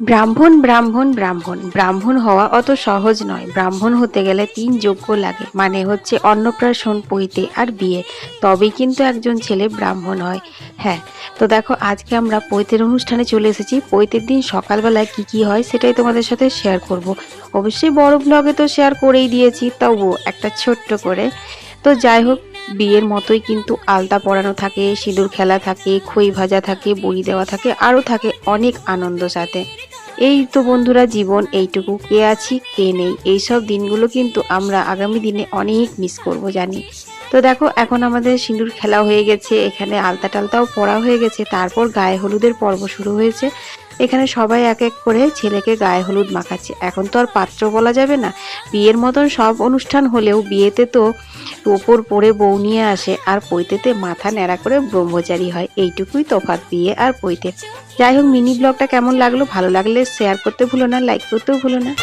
ব্রাহ্মণ ব্রাহ্মণ ব্রাহ্মণ। ব্রাহ্মণ হওয়া অত সহজ নয়। ব্রাহ্মণ হতে গেলে তিন যোগ্য লাগে মানে হচ্ছে অন্নপ্রাশন, পৈতে আর বিয়ে। তবেই কিন্তু একজন ছেলে ব্রাহ্মণ হয়। হ্যাঁ তো দেখো, আজকে আমরা পৈতের অনুষ্ঠানে চলে এসেছি। পৈতের দিন সকালবেলায় কি কি হয় সেটাই তোমাদের সাথে শেয়ার করব। অবশ্যই বড় ব্লগে তো শেয়ার করেই দিয়েছি, তবুও একটা ছোট্ট করে। তো যাই হোক, বিয়ের মতোই কিন্তু আলতা পরানো থাকে, সিঁদুর খেলা থাকে, খই ভাজা থাকে, বড়ি দেওয়া থাকে, আরও থাকে অনেক আনন্দ সাথে। এই তো বন্ধুরা, জীবন এইটুকু, কে আছি, কে নেই, এইসব দিনগুলো কিন্তু আমরা আগামী দিনে অনেক মিস করব, জানি। তো দেখো, এখন আমাদের সিঁদুর খেলা হয়ে গেছে। এখানে আলতা টালতাও পড়া হয়ে গেছে। তারপর গায়ে হলুদের পর্ব শুরু হয়েছে। এখানে সবাই এক এক করে ছেলেকে গায়ে হলুদ মাখাচ্ছে। এখন তো আর পাত্র বলা যাবে না। বিয়ের মতন সব অনুষ্ঠান হলেও বিয়েতে তো ওপর পরে বউ নিয়ে আসে। আর পৈতেতে মাথা ন্যাড়া করে ব্রহ্মচারী হয়। এইটুকুই তফাৎ বিয়ে আর পৈতে। যাই হোক, মিনি ব্লগটা কেমন লাগল? ভালো লাগলে শেয়ার করতে ভুলো না লাইক করতেও ভুলো না।